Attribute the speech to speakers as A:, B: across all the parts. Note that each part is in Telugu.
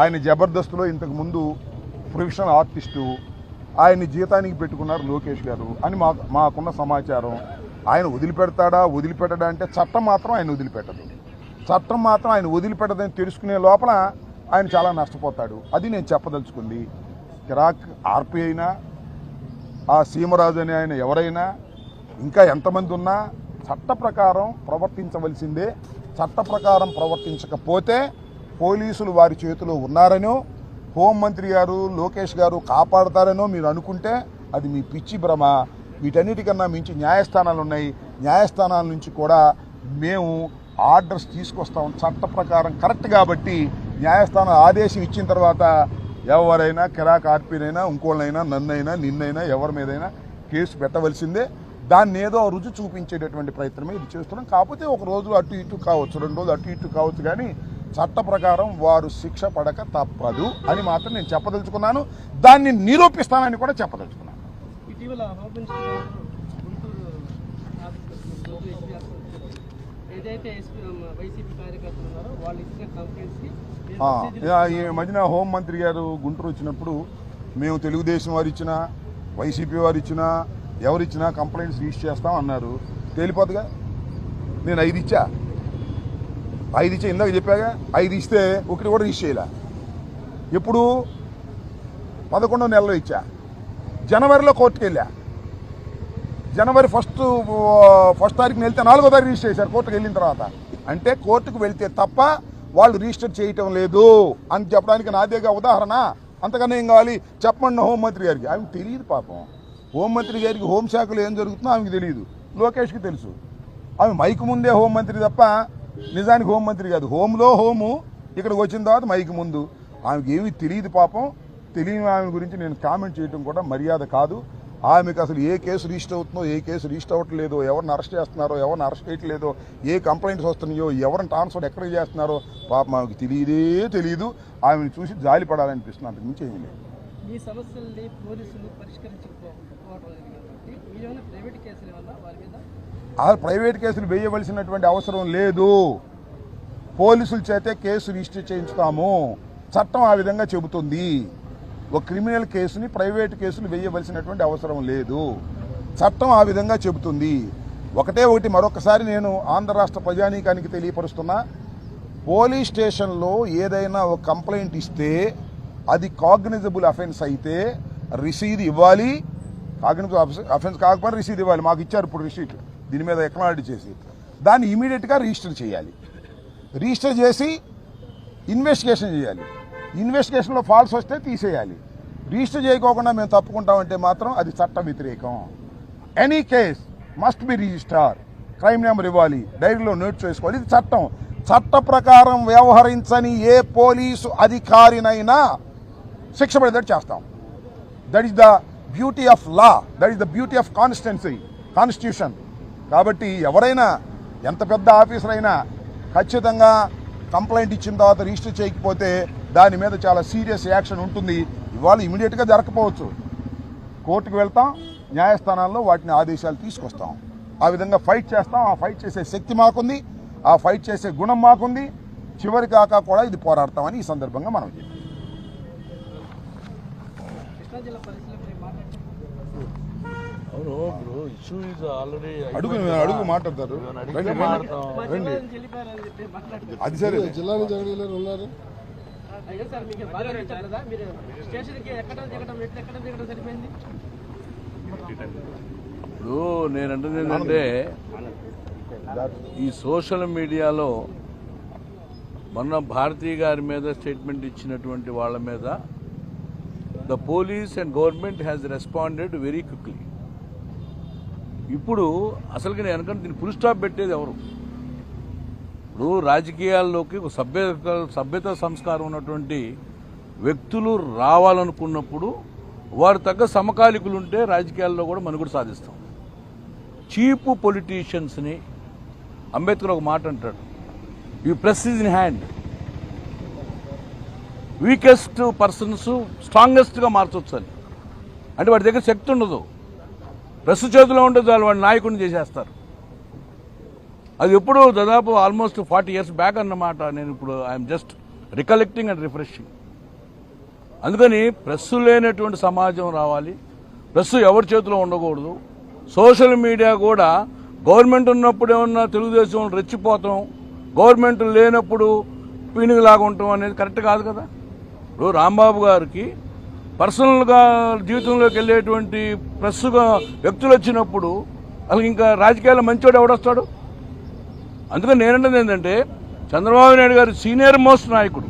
A: ఆయన జబర్దస్త్లో ఇంతకు ముందు ప్రొఫెషనల్ ఆర్టిస్టు ఆయన్ని జీతానికి పెట్టుకున్నారు లోకేష్ గారు అని మా మాకున్న సమాచారం. ఆయన వదిలిపెడతాడా వదిలిపెట్టడా అంటే చట్టం మాత్రం ఆయన వదిలిపెట్టదు. చట్టం మాత్రం ఆయన వదిలిపెట్టదని తెలుసుకునే లోపల ఆయన చాలా నష్టపోతాడు. అది నేను చెప్పదలుచుకుంది. కిరాక్ ఆర్పి అయినా ఆ సీమరాజు అనే ఆయన ఎవరైనా ఇంకా ఎంతమంది ఉన్నా చట్ట ప్రకారం ప్రవర్తించవలసిందే. చట్ట ప్రకారం ప్రవర్తించకపోతే పోలీసులు వారి చేతిలో ఉన్నారనో హోంమంత్రి గారు లోకేష్ గారు కాపాడతారనో మీరు అనుకుంటే అది మీ పిచ్చి భ్రమ. వీటన్నిటికన్నా మించి న్యాయస్థానాలు ఉన్నాయి. న్యాయస్థానాల నుంచి కూడా మేము ఆర్డర్స్ తీసుకొస్తాం. చట్ట ప్రకారం కరెక్ట్ కాబట్టి న్యాయస్థానం ఆదేశం ఇచ్చిన తర్వాత ఎవరైనా కిరాక్ ఆర్పీనైనా ఇంకోళ్ళైనా నన్నైనా నిన్నైనా ఎవరి మీదైనా కేసు పెట్టవలసిందే. దాన్ని ఏదో రుచి చూపించేటటువంటి ప్రయత్నమే ఇది చేస్తున్నాం. కాకపోతే ఒక రోజు అటు ఇటు కావచ్చు రెండు రోజులు అటు ఇటు కావచ్చు కానీ చట్ట ప్రకారం వారు శిక్ష పడక తప్పదు అని మాత్రం నేను చెప్పదలుచుకున్నాను. దాన్ని నిరూపిస్తానని కూడా చెప్పదలుచుకున్నాను. ఈ మధ్యన హోంమంత్రి గారు గుంటూరు వచ్చినప్పుడు మేము తెలుగుదేశం వారు ఇచ్చినా వైసీపీ వారు ఇచ్చినా ఎవరిచ్చినా కంప్లైంట్స్ రిజిస్టర్ చేస్తాం అన్నారు. నేను ఐదు ఇచ్చా. ఐదు ఇచ్చే ఇందాక చెప్పాగా ఐదు ఇస్తే ఒకటి కూడా రిజిస్టర్ చేయలే. ఎప్పుడు? పదకొండో నెలలో ఇచ్చా. జనవరిలో కోర్టుకు వెళ్ళా. జనవరి ఫస్ట్ ఫస్ట్ తారీఖున వెళ్తే నాలుగో తారీఖు రిజిస్టర్ చేశారు కోర్టుకు వెళ్ళిన తర్వాత. అంటే కోర్టుకు వెళ్తే తప్ప వాళ్ళు రిజిస్టర్ చేయటం లేదు. అని చెప్పడానికి నాదేగా ఉదాహరణ? అంతకన్నా ఏం కావాలి? చెప్పండి హోంమంత్రి గారికి. ఆమెకు తెలియదు పాపం. హోంమంత్రి గారికి హోంశాఖలో ఏం జరుగుతుందో ఆమెకు తెలియదు. లోకేష్కి తెలుసు. ఆమె మైకు ముందే హోంమంత్రి తప్ప నిజానికి హోంమంత్రి కాదు. హోంలో హోము ఇక్కడికి వచ్చిన తర్వాత మైకి ముందు. ఆమెకి ఏమీ తెలియదు పాపం. తెలియని ఆమె గురించి నేను కామెంట్ చేయడం కూడా మర్యాద కాదు. ఆమెకు అసలు ఏ కేసు రిజిస్టర్ అవుతుందో ఏ కేసు రిజిస్టర్ అవ్వట్లేదో ఎవరిని అరెస్ట్ చేస్తున్నారో ఎవరిని అరెస్ట్ చేయట్లేదో ఏ కంప్లైంట్స్ వస్తున్నాయో ఎవరిని ట్రాన్స్ఫర్ ఎక్కడికి చేస్తున్నారో పాపం ఆమెకు తెలియదే తెలియదు ఆమెను చూసి జాలి పడాలనిపిస్తుంది. అంతకు మించి ఏమి లేదు.
B: ఈ సమస్యల్ని పోలీసులు పరిష్కరించకపోవడం కాబట్టి ప్రైవేట్ కేసుల వల్ల వారి మీద
A: అసలు ప్రైవేట్ కేసులు వేయవలసినటువంటి అవసరం లేదు. పోలీసుల చేతే కేసు రిజిస్టర్ చేయించుతాము. చట్టం ఆ విధంగా చెబుతుంది. ఒక క్రిమినల్ కేసుని ప్రైవేట్ కేసులు వేయవలసినటువంటి అవసరం లేదు. చట్టం ఆ విధంగా చెబుతుంది. ఒకటే ఒకటి మరొకసారి నేను ఆంధ్ర రాష్ట్ర ప్రజానీకానికి తెలియపరుస్తున్నా. పోలీస్ స్టేషన్లో ఏదైనా ఒక కంప్లైంట్ ఇస్తే అది కాగ్నిజబుల్ అఫెన్స్ అయితే రిసీద్ ఇవ్వాలి. కాగ్నిజబుల్ అఫెన్స్ కాకపోతే రిసీద్ ఇవ్వాలి. మాకు ఇచ్చారు ఇప్పుడు రిసీట్. దీని మీద ఎక్నాలజీ చేసి దాన్ని ఇమీడియట్గా రిజిస్టర్ చేయాలి. రిజిస్టర్ చేసి ఇన్వెస్టిగేషన్ చేయాలి. ఇన్వెస్టిగేషన్లో ఫాల్స్ వస్తే తీసేయాలి. రిజిస్టర్ చేయకోకుండా మేము తప్పుకుంటామంటే మాత్రం అది చట్ట వ్యతిరేకం. Any case must be register crime number ఇవ్వాలి డైరీలో నోట్ చేసుకోవాలి. ఇది చట్టం. చట్ట ప్రకారం వ్యవహరించని ఏ పోలీసు అధికారినైనా శిక్ష పడేటట్టు చేస్తాం. That is the beauty of law that is the beauty of constituency constitution కాబట్టి ఎవరైనా ఎంత పెద్ద ఆఫీసర్ అయినా ఖచ్చితంగా కంప్లైంట్ ఇచ్చిన తర్వాత రిజిస్టర్ చేయకపోతే దాని మీద చాలా సీరియస్ యాక్షన్ ఉంటుంది. ఇవాళ ఇమీడియట్గా జరగకపోవచ్చు. కోర్టుకు వెళ్తాం న్యాయస్థానాల్లో వాటిని ఆదేశాలు తీసుకొస్తాం. ఆ విధంగా ఫైట్ చేస్తాం. ఆ ఫైట్ చేసే శక్తి మాకుంది. ఆ ఫైట్ చేసే గుణం మాకుంది. చివరి కాక కూడా ఇది పోరాడతామని ఈ సందర్భంగా మనం చెప్పాం.
C: అవును బ్రో ఇష్యూ ఇస్ ఆల్రెడీ
A: అడుగు అడుగు మాట్లాడతారు. రండి, అది సరే
D: జిల్లా నుంచి ఎవరు ఉన్నారు.
C: ఇప్పుడు నేనంటుంది ఏంటంటే ఈ సోషల్ మీడియాలో మొన్న భారతీ గారి మీద స్టేట్మెంట్ ఇచ్చినటువంటి వాళ్ళ మీద the police and government has responded very quickly. ఇప్పుడు అసలుకి నేను అనుకుంటే దీన్ని ఫుల్ స్టాప్ పెట్టేది ఎవరు? ఇప్పుడు రాజకీయాల్లోకి ఒక సభ్య సభ్యత సంస్కారం ఉన్నటువంటి వ్యక్తులు రావాలనుకున్నప్పుడు వారు తగ్గ సమకాలికులు ఉంటే రాజకీయాల్లో కూడా మనుగడ సాధిస్తాం. చీపు పొలిటీషియన్స్ని అంబేద్కర్ ఒక మాట అంటాడు. ఈ press is in hand weakest persons స్ట్రాంగెస్ట్గా మార్చొచ్చు అని అంటే వాడి దగ్గర శక్తి ఉండదు. ప్రెస్ చేతిలో ఉంటే చాలు వాడు నాయకుడిని చేసేస్తారు. అది ఎప్పుడు దాదాపు ఆల్మోస్ట్ ఫార్టీ ఇయర్స్ బ్యాక్ అన్నమాట. నేను ఇప్పుడు I'm just recollecting and refreshing. అందుకని ప్రెస్ లేనటువంటి సమాజం రావాలి. ప్రెస్ ఎవరి చేతిలో ఉండకూడదు. సోషల్ మీడియా కూడా గవర్నమెంట్ ఉన్నప్పుడు ఏమన్నా తెలుగుదేశం రెచ్చిపోతాం. గవర్నమెంట్ లేనప్పుడు పీనుగులాగా ఉంటాం అనేది కరెక్ట్ కాదు కదా. ఇప్పుడు రాంబాబు గారికి పర్సనల్గా జీవితంలోకి వెళ్ళేటువంటి ప్రెస్గా వ్యక్తులు వచ్చినప్పుడు వాళ్ళకి ఇంకా రాజకీయాల్లో మంచివాడు ఎవడొస్తాడు అందుకని నేనంటుంది ఏంటంటే చంద్రబాబు నాయుడు గారు సీనియర్ మోస్ట్ నాయకుడు.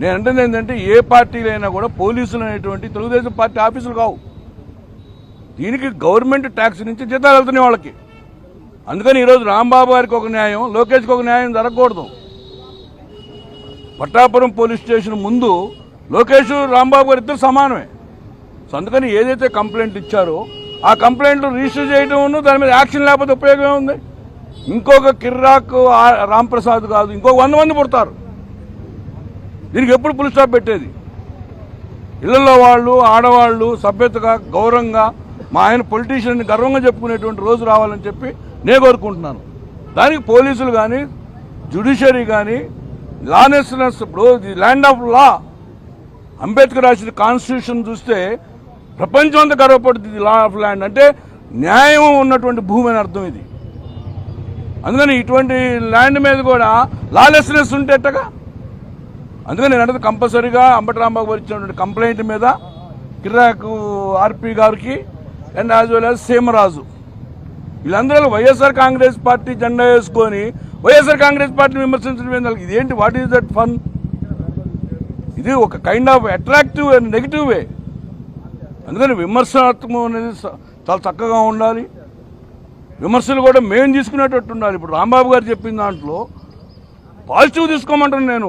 C: నేను అంటుంది ఏంటంటే ఏ పార్టీలైనా కూడా పోలీసులు అనేటువంటి తెలుగుదేశం పార్టీ ఆఫీసులు కావు. దీనికి గవర్నమెంట్ ట్యాక్స్ నుంచి జీతాలు వెళ్తున్నాయి వాళ్ళకి. అందుకని ఈరోజు రాంబాబు గారికి ఒక న్యాయం లోకేష్కి ఒక న్యాయం జరగకూడదు. పట్టాపురం పోలీస్ స్టేషన్ ముందు లోకేష్ రాంబాబు గారు ఇద్దరు సమానమే. సో అందుకని ఏదైతే కంప్లైంట్ ఇచ్చారో ఆ కంప్లైంట్లు రిజిస్టర్ చేయడం దాని మీద యాక్షన్ లేకపోతే ఉపయోగం ఉంది ఇంకొక కిర్రాక్ రాంప్రసాద్ కాదు ఇంకొక వంద మంది పుడతారు. దీనికి ఎప్పుడు పులి స్టాప్ పెట్టేది? ఇళ్ళలో వాళ్ళు ఆడవాళ్ళు సభ్యతగా గౌరవంగా మా ఆయన పొలిటీషియన్ని గర్వంగా చెప్పుకునేటువంటి రోజు రావాలని చెప్పి నేను కోరుకుంటున్నాను. దానికి పోలీసులు కానీ జ్యుడిషియరీ కానీ లానెస్నెస్ ఇప్పుడు the land of law Ambedkar రాసిన కాన్స్టిట్యూషన్ చూస్తే ప్రపంచం అంతా గర్వపడుతుంది లా ఆఫ్ ల్యాండ్ అంటే న్యాయం ఉన్నటువంటి భూమి అని అర్థం ఇది. అందుకని ఇటువంటి ల్యాండ్ మీద కూడా లాలెస్నెస్ ఉంటే ఎట్టగా అందుకని నేను అంటే కంపల్సరీగా అంబటరాంబాబు వచ్చినటువంటి కంప్లైంట్ మీద కిరాకు ఆర్పి గారికి and as well as Seemaraju. వీళ్ళందరూ వైఎస్ఆర్ కాంగ్రెస్ పార్టీ జెండా వేసుకొని వైఎస్ఆర్ కాంగ్రెస్ పార్టీని విమర్శించడం ఏంటి? ఇదేంటి వాట్ ఈస్ దట్ ఫన్ ఇది ఒక kind of attractive and negative way అందుకని విమర్శనాత్మకం అనేది చాలా చక్కగా ఉండాలి. విమర్శలు కూడా మేము తీసుకునేటట్టు ఉండాలి. ఇప్పుడు రాంబాబు గారు చెప్పిన దాంట్లో పాజిటివ్ తీసుకోమంటాను నేను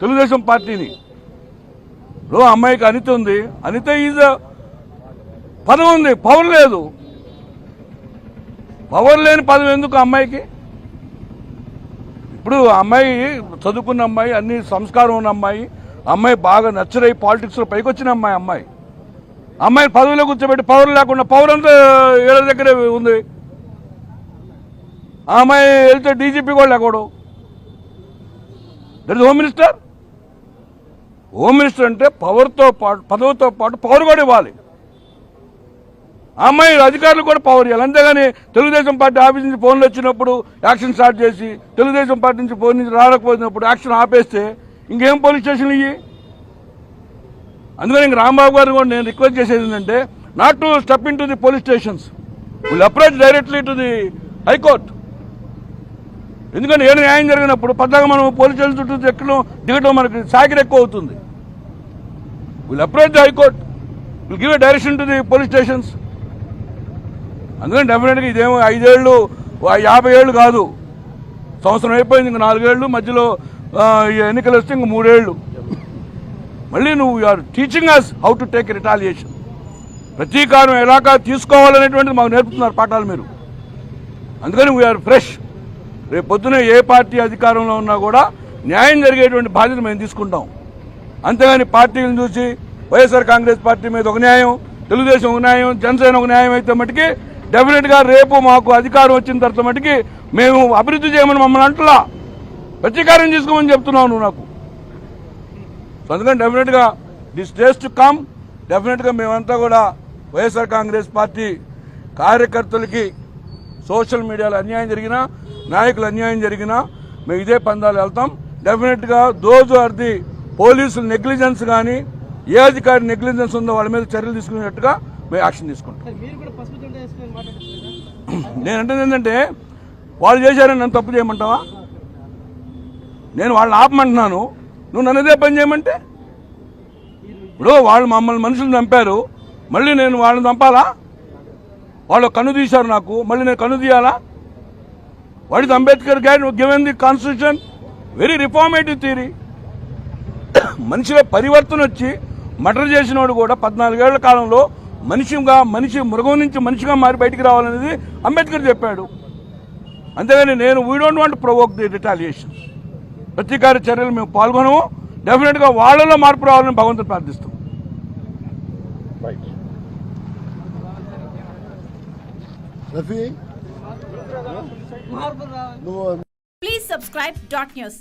C: తెలుగుదేశం పార్టీని. ఇప్పుడు అమ్మాయికి అనిత ఉంది. అనిత ఈజ్ పదవి ఉంది. పవర్ లేదు. పవర్ లేని పదవి ఎందుకు అమ్మాయికి? ఇప్పుడు అమ్మాయి చదువుకున్న అమ్మాయి అన్ని సంస్కారం ఉన్న అమ్మాయి అమ్మాయి బాగా నచ్చరై పాలిటిక్స్లో పైకి వచ్చిన అమ్మాయి అమ్మాయి. అమ్మాయిని అమ్మాయి పదవిలో కూర్చోబెట్టి పవర్ లేకుండా పవర్ అంతా ఏళ్ళ దగ్గరే ఉంది. ఆ అమ్మాయి వెళ్తే డీజీపీ కూడా లేకూడదు that is home minister. Home minister అంటే పవర్తో పాటు పదవితో పాటు పవర్ కూడా ఇవ్వాలి. అమ్మాయి అధికారులు కూడా పవర్ ఇవ్వాలి. అంతేగాని తెలుగుదేశం పార్టీ ఆఫీస్ నుంచి ఫోన్లు వచ్చినప్పుడు యాక్షన్ స్టార్ట్ చేసి తెలుగుదేశం పార్టీ నుంచి ఫోన్ నుంచి రాకపోయినప్పుడు యాక్షన్ ఆపేస్తే ఇంకేం పోలీస్ స్టేషన్లు ఇవి అందుకని ఇంక రాంబాబు గారు కూడా నేను రిక్వెస్ట్ చేసేది ఏంటంటే not to step into the police stations will approach directly to the high court ఎందుకంటే ఏ న్యాయం జరిగినప్పుడు పద్దాగా మనం పోలీస్ స్టేషన్ చుట్టూ ఎక్కడం దిగడం మనకి సాకిరి ఎక్కువ అవుతుంది. Will approach the high court will give a direction to the police stations అందుకని డెఫినెట్గా ఇదేమో ఐదేళ్ళు యాభై ఏళ్ళు కాదు. సంవత్సరం అయిపోయింది ఇంక నాలుగేళ్ళు మధ్యలో ఎన్నికలు వస్తే ఇంక మూడేళ్ళు. మళ్ళీ నువ్వు are teaching us how to take retaliation ప్రతీకారం ఎలాగా తీసుకోవాలనేటువంటిది మాకు నేర్పుతున్నారు పాఠాలు మీరు. అందుకని వీఆర్ ఫ్రెష్ రేపు పొద్దున ఏ పార్టీ అధికారంలో ఉన్నా కూడా న్యాయం జరిగేటువంటి బాధ్యత మేము తీసుకుంటాం. అంతేగాని పార్టీలను చూసి వైఎస్ఆర్ కాంగ్రెస్ పార్టీ మీద ఒక న్యాయం తెలుగుదేశం ఒక న్యాయం జనసేన ఒక న్యాయం అయితే మటుకి డెఫినెట్గా రేపు మాకు అధికారం వచ్చిన తర్వాత మటుకి మేము అభివృద్ధి చేయమని మమ్మల్ని అంటలా. ప్రతీకారం తీసుకోమని చెప్తున్నావు నువ్వు నాకు. అందుకని డెఫినెట్గా దిస్ డేస్ టు కమ్ డెఫినెట్గా మేమంతా కూడా వైఎస్ఆర్ కాంగ్రెస్ పార్టీ కార్యకర్తలకి సోషల్ మీడియాలో అన్యాయం జరిగినా నాయకులు అన్యాయం జరిగినా మేము ఇదే పందాలు వెళ్తాం. డెఫినెట్గా దోజ్ ఆర్ ది పోలీసుల నెగ్లిజెన్స్ కానీ ఏ అధికారి నెగ్లిజెన్స్ ఉందో వాళ్ళ మీద చర్యలు తీసుకునేట్టుగా మేము యాక్షన్ తీసుకుంటాం.
B: సార్ మీరు కూడా పసుపు జెండా వేసుకొని మాట్లాడుతున్నారు
C: నేను అంటే ఏంటంటే వాళ్ళు చేశారని నన్ను తప్పు చేయమంటావా? నేను వాళ్ళని ఆపమంటున్నాను. నువ్వు నన్నదే పని చేయమంటే? ఇప్పుడు వాళ్ళు మమ్మల్ని మనుషులు చంపారు. మళ్ళీ నేను వాళ్ళని చంపాలా? వాళ్ళు కన్ను తీశారు నాకు. మళ్ళీ నేను కన్ను తీయాలా? What is Ambedkar guide given the constitution very reformative theory మనిషిలో పరివర్తన వచ్చి మటర్ చేసినోడు కూడా పద్నాలుగేళ్ళ కాలంలో మనిషిగా మనిషి మృగం నుంచి మనిషిగా మారి బయటికి రావాలనేది అంబేద్కర్ చెప్పాడు. అంతేగాని నేను we don't want provoke the retaliations ప్రతీకార చర్యలు మేము పాల్గొనము. డెఫినెట్గా వాళ్ళలో మార్పు రావాలని భగవంతుని ప్రార్థిస్తాం.
E: Please subscribe dot news.